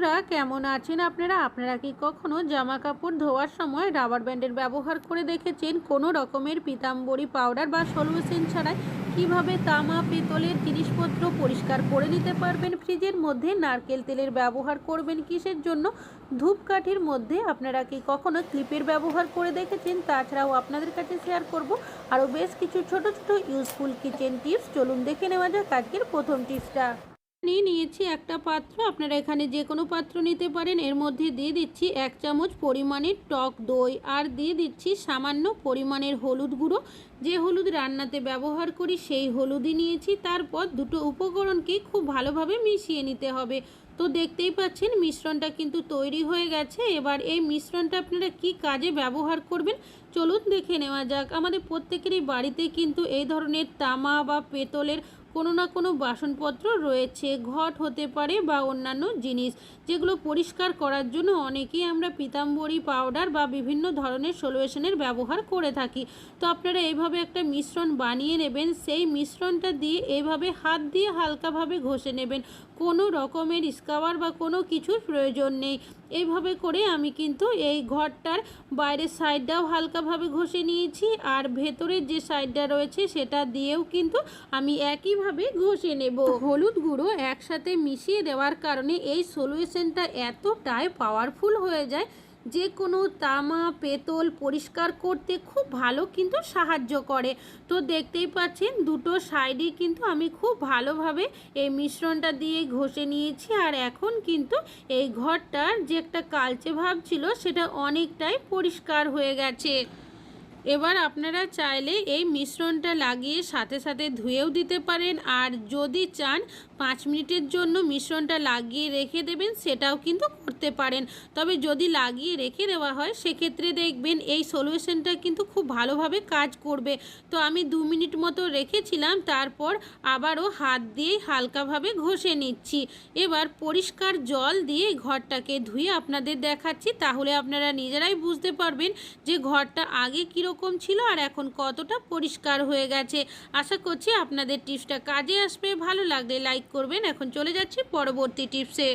আপনারা কেমন আছেন আপনারা? আপনারা কি কখনো জামা কাপড় ধোয়ার সময় রাবার ব্যান্ডের ব্যবহার করে দেখেছেন? কোনো রকমের পিতাম্বরী পাউডার বা সলিউশন ছাড়াই কীভাবে তামা, পেতলের জিনিসপত্র পরিষ্কার করে নিতে পারবেন? ফ্রিজের মধ্যে নারকেল তেলের ব্যবহার করবেন কিসের জন্য? ধূপকাঠির মধ্যে আপনারা কি কখনো ক্লিপের ব্যবহার করে দেখেছেন? তাছাড়াও আপনাদের কাছে শেয়ার করব আরও বেশ কিছু ছোট ছোট ইউজফুল কিচেন টিপস চলুন দেখে নেওয়া যাক আজকের প্রথম টিপসটা নিয়ে নিয়েছি একটা পাত্র। আপনারা এখানে যে কোনো পাত্র নিতে পারেন। এর মধ্যে দিয়ে দিচ্ছি এক চামচ পরিমাণের টক দই আর দিয়ে দিচ্ছি সামান্য পরিমাণের হলুদ গুঁড়ো। যে হলুদ রান্নাতে ব্যবহার করি, সেই হলুদই নিয়েছি। তারপর দুটো উপকরণকে খুব ভালোভাবে মিশিয়ে নিতে হবে। তো দেখতেই পাচ্ছেন, মিশ্রণটা কিন্তু তৈরি হয়ে গেছে। এবার এই মিশ্রণটা আপনারা কি কাজে ব্যবহার করবেন, চলুন দেখে নেওয়া যাক। আমাদের প্রত্যেকেরই বাড়িতে কিন্তু এই ধরনের তামা বা পেতলের কোনো না কোনো বাসনপত্র রয়েছে, ঘট হতে পারে বা অন্যান্য জিনিস। যেগুলো পরিষ্কার করার জন্য অনেকেই আমরা পিতাম্বরী পাউডার বা বিভিন্ন ধরনের সলিউশনের ব্যবহার করে থাকি। তো আপনারা এইভাবে একটা মিশ্রণ বানিয়ে নেবেন, সেই মিশ্রণটা দিয়ে এইভাবে হাত দিয়ে হালকাভাবে ঘষে নেবেন। কোনো রকমের স্কাবার বা কোনো কিছুর প্রয়োজন নেই। এইভাবে করে আমি কিন্তু এই ঘরটার বাইরের সাইডটাও হালকাভাবে ঘষে নিয়েছি আর ভেতরের যে সাইডটা রয়েছে সেটা দিয়েও কিন্তু আমি একইভাবে ঘষে নেব। হলুদ গুঁড়ো একসাথে মিশিয়ে দেওয়ার কারণে এই সলিউশনটা এতটাই পাওয়ারফুল হয়ে যায় যে কোনো তামা, পেতল পরিষ্কার করতে খুব ভালো কিন্তু সাহায্য করে। তো দেখতেই পাচ্ছেন, দুটো সাইডে কিন্তু আমি খুব ভালোভাবে এই মিশ্রণটা দিয়ে ঘষে নিয়েছি। আর এখন কিন্তু এই ঘরটার যে একটা কালচে ভাব ছিল, সেটা অনেকটাই পরিষ্কার হয়ে গেছে। এবার আপনারা চাইলে এই মিশ্রণটা লাগিয়ে সাথে সাথে ধুয়েও দিতে পারেন। আর যদি চান পাঁচ মিনিটের জন্য মিশ্রণটা লাগিয়ে রেখে দেবেন, সেটাও কিন্তু করতে পারেন। তবে যদি লাগিয়ে রেখে দেওয়া হয়, সেক্ষেত্রে দেখবেন এই সলিউশনটা কিন্তু খুব ভালোভাবে কাজ করবে। তো আমি দু মিনিট মতো রেখেছিলাম, তারপর আবারও হাত দিয়ে হালকাভাবে ঘষে নিচ্ছি। এবার পরিষ্কার জল দিয়ে ঘরটাকে ধুয়ে আপনাদের দেখাচ্ছি, তাহলে আপনারা নিজেরাই বুঝতে পারবেন যে ঘরটা আগে কীরকম ছিল আর এখন কতটা পরিষ্কার হয়ে গেছে। আশা করছি আপনাদের টিপসটা কাজে আসবে। ভালো লাগলে লাইক করবেন। এখন চলে যাচ্ছি পরবর্তী টিপসে।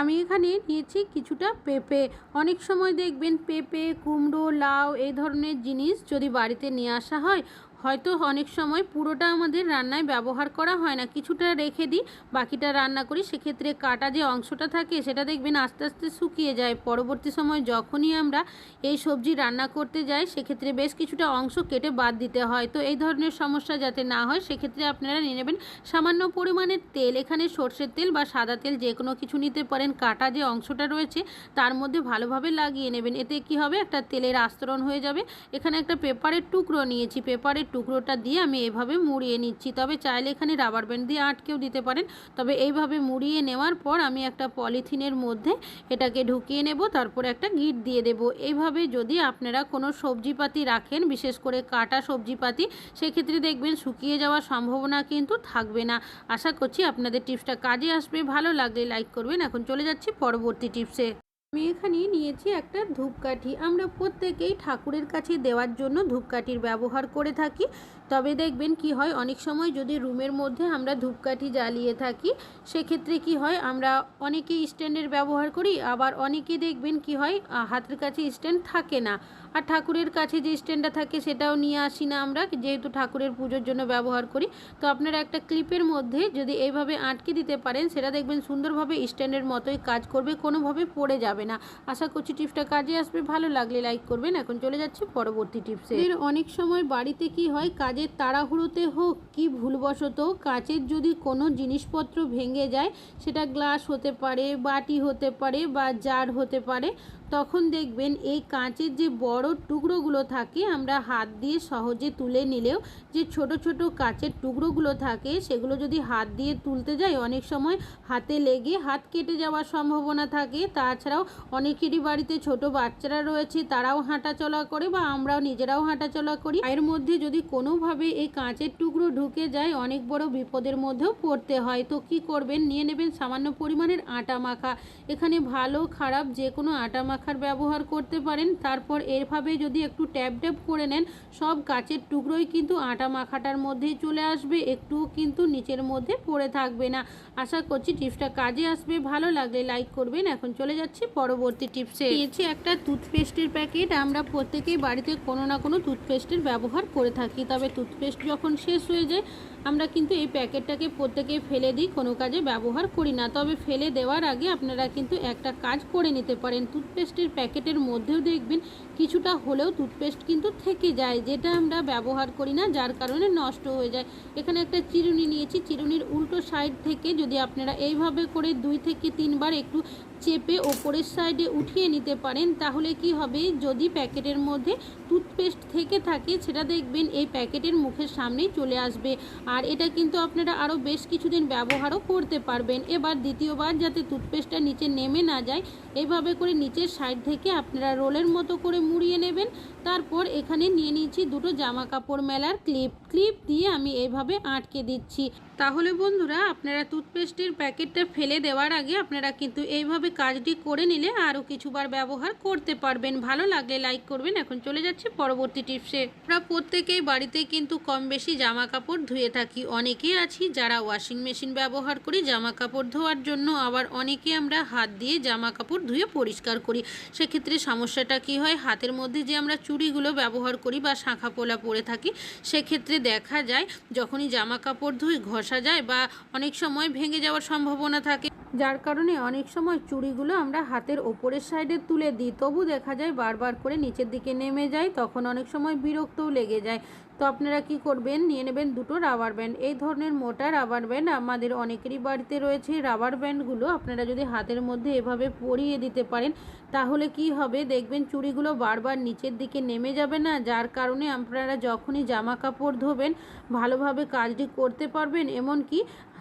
আমি এখানে নিয়েছি কিছুটা পেঁপে। অনেক সময় দেখবেন পেঁপে, কুমড়ো, লাউ এই ধরনের জিনিস যদি বাড়িতে নিয়ে আসা হয় হয়তো অনেক সময় পুরোটা আমাদের রান্নায় ব্যবহার করা হয় না। কিছুটা রেখে দিই, বাকিটা রান্না করি। সেক্ষেত্রে কাটা যে অংশটা থাকে, সেটা দেখবেন আস্তে আস্তে শুকিয়ে যায়। পরবর্তী সময় যখনই আমরা এই সবজি রান্না করতে যাই, সেক্ষেত্রে বেশ কিছুটা অংশ কেটে বাদ দিতে হয়। তো এই ধরনের সমস্যা যাতে না হয়, সেক্ষেত্রে আপনারা নিয়ে নেবেন সামান্য পরিমাণের তেল। এখানে সর্ষের তেল বা সাদা তেল যে কোনো কিছু নিতে পারেন। কাটা যে অংশটা রয়েছে, তার মধ্যে ভালোভাবে লাগিয়ে নেবেন। এতে কি হবে? একটা তেলের আস্তরণ হয়ে যাবে। এখানে একটা পেপারের টুকরো নিয়েছি। পেপারের টুকরোটা দিয়ে আমি এভাবে মুড়িয়ে নিচ্ছি। তবে চাইলে এখানে রাবার ব্যান্ড দিয়ে আটকেও দিতে পারেন। তবে এইভাবে মুড়িয়ে নেওয়ার পর আমি একটা পলিথিনের মধ্যে এটাকে ঢুকিয়ে নেব, তারপরে একটা গিট দিয়ে দেব। এইভাবে যদি আপনারা কোনো সবজিপাতি রাখেন, বিশেষ করে কাটা সবজিপাতি, সেক্ষেত্রে দেখবেন শুকিয়ে যাওয়ার সম্ভাবনা কিন্তু থাকবে না। আশা করছি আপনাদের টিপসটা কাজে আসবে। ভালো লাগলে লাইক করবেন। এখন চলে যাচ্ছি পরবর্তী টিপসে। আমি এখানে নিয়েছি একটা ধূপকাঠি। আমরা প্রত্যেকেই ঠাকুরের কাছে দেওয়ার জন্য ধূপকাঠির ব্যবহার করে থাকি। তবে দেখবেন কি হয়, অনেক সময় যদি রুমের মধ্যে আমরা ধূপকাঠি জ্বালিয়ে থাকি, সেক্ষেত্রে কি হয়, আমরা অনেকে স্ট্যান্ডের ব্যবহার করি, আবার অনেকে দেখবেন কি হয় হাতের কাছে স্ট্যান্ড থাকে না। আর ঠাকুরের কাছে যে স্ট্যান্ডটা থাকে, সেটাও নিয়ে আসি না আমরা, যেহেতু ঠাকুরের পুজোর জন্য ব্যবহার করি। তো আপনারা একটা ক্লিপের মধ্যে যদি এইভাবে আটকে দিতে পারেন, সেটা দেখবেন সুন্দরভাবে স্ট্যান্ডের মতোই কাজ করবে, কোনোভাবে পড়ে যাবে না। আশা করছি টিপসটা কাজে আসবে, ভালো লাগলে লাইক করবেন। এখন চলে যাচ্ছি পরবর্তী টিপসে। অনেক সময় বাড়িতে কি হয় কাজের তাড়াহুড়োতে হোক, কি ভুলবশত? কাঁচের যদি কোনো জিনিসপত্র ভেঙে যায়, সেটা গ্লাস হতে পারে, বাটি হতে পারে বা জার হতে পারে তখন দেখবেন এই কাঁচের যে বড় টুকরোগুলো থাকে, আমরা হাত দিয়ে সহজে তুলে নিলেও যে ছোট ছোট কাঁচের টুকরোগুলো থাকে, সেগুলো যদি হাত দিয়ে তুলতে যাই, অনেক সময় হাতে লেগে হাত কেটে যাওয়ার সম্ভাবনা থাকে। তাছাড়াও অনেকেরই বাড়িতে ছোট বাচ্চারা রয়েছে, তারাও হাঁটা চলা করে বা আমরাও নিজেরাও হাঁটা চলা করি। এর মধ্যে যদি কোনোভাবে এই কাঁচের টুকরো ঢুকে যায়, অনেক বড় বিপদের মধ্যেও পড়তে হয়। তো কি করবেন? নিয়ে নেবেন সামান্য পরিমাণের আটা মাখা। এখানে ভালো, খারাপ যে কোনো আটা মাখা মাখার ব্যবহার করতে পারেন। তারপর এরভাবে যদি একটু ট্যাপ ট্যাপ করে নেন, সব কাচের টুকরোই কিন্তু আটা মাখাটার মধ্যেই চলে আসবে, একটুও কিন্তু নিচের মধ্যে পড়ে থাকবে না। আশা করছি টিপসটা কাজে আসবে, ভালো লাগলে লাইক করবেন। এখন চলে যাচ্ছি পরবর্তী টিপসে। নিয়েছি একটা টুথপেস্টের প্যাকেট। আমরা প্রত্যেকেই বাড়িতে কোনো না কোনো টুথপেস্টের ব্যবহার করে থাকি। তবে টুথপেস্ট যখন শেষ হয়ে যায়, আমরা কিন্তু এই প্যাকেটটাকে প্রত্যেকেই ফেলে দিই, কোনো কাজে ব্যবহার করি না। তবে ফেলে দেওয়ার আগে আপনারা কিন্তু একটা কাজ করে নিতে পারেন। টুথপেস্টের প্যাকেটের মধ্যেও দেখবেন কিছুটা হলেও টুথপেস্ট কিন্তু থেকে যায়, যেটা আমরা ব্যবহার করি না, যার কারণে নষ্ট হয়ে যায়। এখানে একটা চিরুনি নিয়েছি, চিরুনির উল্টো সাইড থেকে যদি আপনারা এইভাবে করে দুই থেকে তিনবার একটু চেপে ওপরের সাইডে উঠিয়ে নিতে পারেন, তাহলে কি হবে? যদি প্যাকেটের মধ্যে টুথপেস্ট থেকে থাকে, সেটা দেখবেন এই প্যাকেটের মুখের সামনেই চলে আসবে। আর এটা কিন্তু আপনারা আরও বেশ কিছুদিন ব্যবহারও করতে পারবেন। এবার দ্বিতীয়বার যাতে টুথপেস্টটা নিচে নেমে না যায়, এভাবে করে নিচের সাইড থেকে আপনারা রোলের মতো করে মুড়িয়ে নেবেন। তারপর এখানে নিয়ে নিয়েছি দুটো জামা কাপড় মেলার ক্লিপ। ক্লিপ দিয়ে আমি এইভাবে আটকে দিচ্ছি। তাহলে বন্ধুরা, আপনারা টুথপেস্টের প্যাকেটটা ফেলে দেওয়ার আগে আপনারা কিন্তু এইভাবে কাজটি করে নিলে আরও কিছুবার ব্যবহার করতে পারবেন। ভালো লাগলে লাইক করবেন। এখন চলে যাচ্ছে পরবর্তী টিপসে। আমরা প্রত্যেকেই বাড়িতে কিন্তু কম বেশি জামা কাপড় ধুয়ে থাকি। অনেকেই আছি যারা ওয়াশিং মেশিন ব্যবহার করি জামা কাপড় ধোয়ার জন্য। আবার অনেকে আমরা হাত দিয়ে জামা কাপড় ধুয়ে পরিষ্কার করি। সেক্ষেত্রে সমস্যাটা কি হয়? হাতের মধ্যে যে আমরা চুড়িগুলো ব্যবহার করি বা শাঁখা পোলা পরে থাকি, সেক্ষেত্রে দেখা যায় যখনই জামা কাপড় ধুই ঘষা যায় বা অনেক সময় ভেঙে যাওয়ার সম্ভাবনা থাকে। যার কারণে অনেক সময় চুড়িগুলো আমরা হাতের ওপরের সাইডে তুলে দিই, তবু দেখা যায় বারবার করে নিচের দিকে নেমে যায়, তখন অনেক সময় বিরক্তও লেগে যায়। তো আপনারা কি করবেন? নিয়ে নেবেন দুটো রাবার ব্যান্ড এই ধরনের মোটা রাবার ব্যান্ড আমাদের অনেকেরই বাড়িতে রয়েছে। রাবার ব্যান্ডগুলো আপনারা যদি হাতের মধ্যে এভাবে পরিয়ে দিতে পারেন, তাহলে কি হবে? দেখবেন চুড়িগুলো বারবার নিচের দিকে নেমে যাবে না, যার কারণে আপনারা যখনই জামা কাপড় ধোবেন, ভালোভাবে কাজটি করতে পারবেন। এমনকি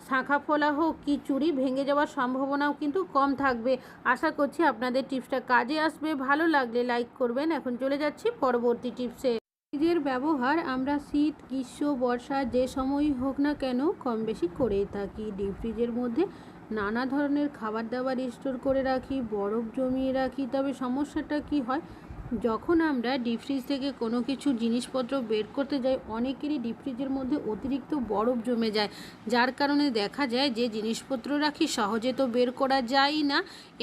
শাঁখা ফোলা হোক কি চুড়ি ভেঙে যাওয়ার সম্ভাবনাও কিন্তু কম থাকবে। আশা করছি আপনাদের টিপসটা কাজে আসবে। ভালো লাগলে লাইক করবেন। এখন চলে যাচ্ছি পরবর্তী টিপসে। ফ্রিজের ব্যবহার আমরা শীত, গ্রীষ্ম, বর্ষা যে সময়ই হোক না কেন কম বেশি করেই থাকি। ডিপ ফ্রিজের মধ্যে নানা ধরনের খাবার দাবার স্টোর করে রাখি, বরফ জমিয়ে রাখি। তবে সমস্যাটা কি হয়? যখন আমরা ডিপ ফ্রিজ থেকে কোনো কিছু জিনিসপত্র বের করতে যাই, অনেকেরই ডিপ ফ্রিজের মধ্যে অতিরিক্ত বরফ জমে যায়, যার কারণে দেখা যায় যে জিনিসপত্র রাখি সহজে তো বের করা যায় না,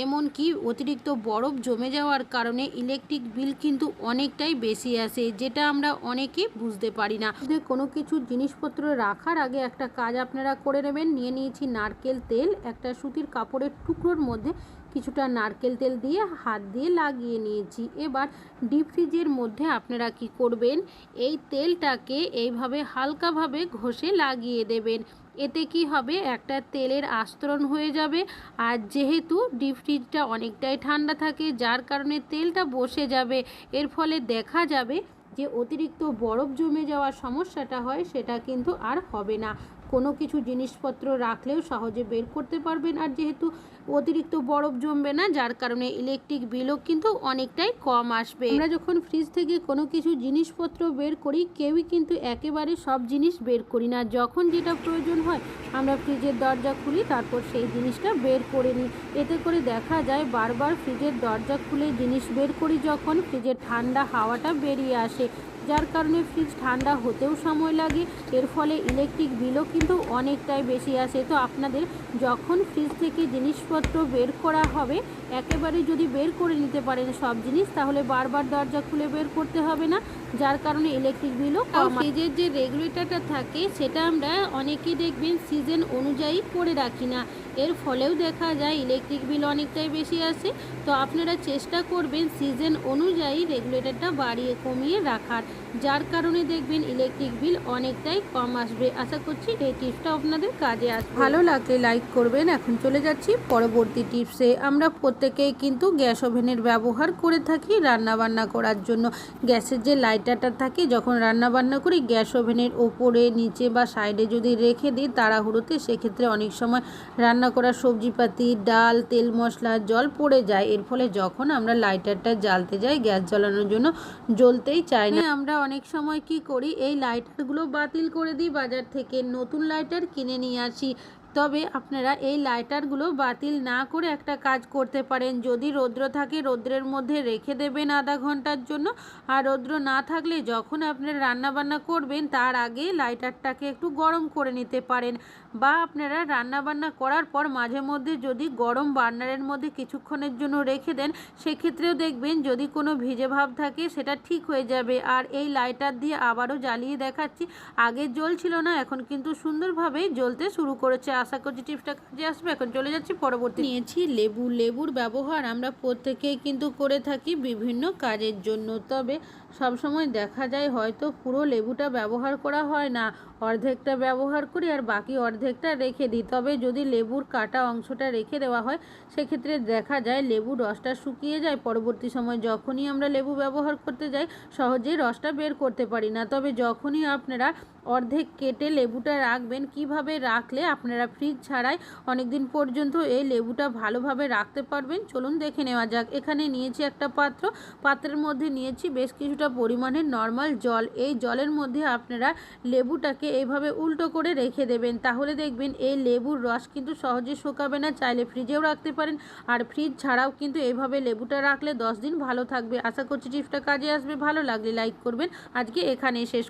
এমনকি অতিরিক্ত বরফ জমে যাওয়ার কারণে ইলেকট্রিক বিল কিন্তু অনেকটাই বেশি আসে, যেটা আমরা অনেকে বুঝতে পারি না। যে কোনো কিছু জিনিসপত্র রাখার আগে একটা কাজ আপনারা করে নেবেন, নিয়ে নিয়েছি নারকেল তেল, একটা সুতির কাপড়ের টুকরোর মধ্যে কিছুটা নারকেল তেল দিয়ে হাত দিয়ে লাগিয়ে নিয়েছি। এবার ডিপ ফ্রিজের মধ্যে আপনারা কি করবেন? এই তেলটাকে এইভাবে হালকাভাবে ঘষে লাগিয়ে দেবেন। এতে কি হবে? একটা তেলের আস্তরণ হয়ে যাবে। আর যেহেতু ডিপ ফ্রিজটা অনেকটাই ঠান্ডা থাকে, যার কারণে তেলটা বসে যাবে। এর ফলে দেখা যাবে যে অতিরিক্ত বরফ জমে যাওয়ার সমস্যাটা হয়, সেটা কিন্তু আর হবে না। কোনো কিছু জিনিসপত্র রাখলেও সহজে বের করতে পারবেন। আর যেহেতু অতিরিক্ত বরফ জমবে না, যার কারণে ইলেকট্রিক বিলও কিন্তু অনেকটাই কম আসবে। আমরা যখন ফ্রিজ থেকে কোনো কিছু জিনিসপত্র বের করি, কেউই কিন্তু একেবারে সব জিনিস বের করি না। যখন যেটা প্রয়োজন হয়, আমরা ফ্রিজের দরজা খুলি, তারপর সেই জিনিসটা বের করে নিই। এতে করে দেখা যায়, বারবার ফ্রিজের দরজা খুলে জিনিস বের করি যখন ফ্রিজের ঠান্ডা হাওয়াটা বেরিয়ে আসে। যার কারণে ফ্রিজ ঠান্ডা হতেও সময় লাগে। এর ফলে ইলেকট্রিক বিলও কিন্তু অনেকটাই বেশি আসে। তো আপনাদের যখন ফ্রিজ থেকে জিনিসপত্র বের করা হবে একেবারে যদি বের করে নিতে পারেন সব জিনিস তাহলে বারবার দরজা খুলে বের করতে হবে না। যার কারণে ইলেকট্রিক বিলও ফ্রিজের যে রেগুলেটরটা থাকে সেটা আমরা অনেকেই দেখবেন সিজন অনুযায়ী করে রাখি না। এর ফলেও দেখা যায় ইলেকট্রিক বিল অনেকটাই বেশি আসে। তো আপনারা চেষ্টা করবেন সিজন অনুযায়ী রেগুলেটরটা বাড়িয়ে কমিয়ে রাখার। যার কারণে দেখবেন ইলেকট্রিক বিল অনেকটাই কম আসবে। আশা করছি এই টিপসটা আপনাদের কাজে আসবে। ভালো লাগলে লাইক করবেন। এখন চলে যাচ্ছি পরবর্তী টিপসে আমরা প্রত্যেকেই কিন্তু গ্যাস ওভেনের ব্যবহার করে থাকি রান্না বান্না করার জন্য। গ্যাসের যে লাইটারটা থাকে যখন রান্না বান্না করি গ্যাস ওভেনের ওপরে নিচে বা সাইডে যদি রেখে দিই তাড়াহুড়োতে সেক্ষেত্রে অনেক সময় রান্না করা সবজিপাতি ডাল তেল মশলা জল পড়ে যায়। এর ফলে যখন আমরা লাইটারটা জ্বালতে যাই গ্যাস জ্বালানোর জন্য জ্বলতেই চাই না। আমরা অনেক সময় কি করি, এই লাইটারগুলো বাতিল করে দিই বাজার থেকে, নতুন লাইটার কিনে নিয়ে আসি। তবে আপনারা এই লাইটারগুলো বাতিল না করে একটা কাজ করতে পারেন। যদি রৌদ্র থাকে, রৌদ্রের মধ্যে রেখে দেবেন আধা ঘণ্টার জন্য। আর রৌদ্র না থাকলে যখন আপনারা রান্নাবান্না করবেন, তার আগে লাইটারটাকে একটু গরম করে নিতে পারেন। বা আপনারা রান্নাবান্না করার পর মাঝে মধ্যে যদি গরম বার্নারের মধ্যে কিছুক্ষণের জন্য রেখে দেন, সেক্ষেত্রেও দেখবেন যদি কোনো ভিজে ভাব থাকে, সেটা ঠিক হয়ে যাবে। আর এই লাইটার দিয়ে আবারও জ্বালিয়ে দেখাচ্ছি। আগে জ্বলছিল না, এখন কিন্তু সুন্দরভাবেই জ্বলতে শুরু করেছে। আশা করছি টিপসটা কাজে আসবে। এখন চলে যাচ্ছি পরবর্তী। নিয়েছি লেবু। লেবুর ব্যবহার আমরা প্রত্যেকেই কিন্তু করে থাকি বিভিন্ন কাজের জন্য। তবে সবসময় দেখা যায় হয়তো পুরো লেবুটা ব্যবহার করা হয় না। অর্ধেকটা ব্যবহার করি আর বাকি অর্ধেকটা রেখে দিই। তবে যদি লেবুর কাটা অংশটা রেখে দেওয়া হয়, সেক্ষেত্রে দেখা যায় লেবু রসটা শুকিয়ে যায়। পরবর্তী সময় যখনই আমরা লেবু ব্যবহার করতে যাই, সহজেই রসটা বের করতে পারি না। তবে যখনই আপনারা অর্ধেক কেটে লেবুটা রাখবেন। কীভাবে রাখলে আপনারা ফ্রিজ ছাড়াই অনেক দিন পর্যন্ত এই লেবুটা ভালোভাবে রাখতে পারবেন? চলুন দেখে নেওয়া যাক। এখানে নিয়েছি একটা পাত্র। পাত্রের মধ্যে নিয়েছি বেশ কিছুটা পরিমাণের নর্মাল জল। এই জলের মধ্যে আপনারা লেবুটাকে এইভাবে উল্টো করে রেখে দেবেন। তাহলে দেখবেন এই লেবুর রস কিন্তু সহজে শুকাবে না। চাইলে ফ্রিজেও রাখতে পারেন। আর ফ্রিজ ছাড়াও কিন্তু এইভাবে লেবুটা রাখলে দশ দিন ভালো থাকবে। আশা করছি টিপসটা কাজে আসবে। ভালো লাগলে লাইক করবেন। আজকে এখানেই শেষ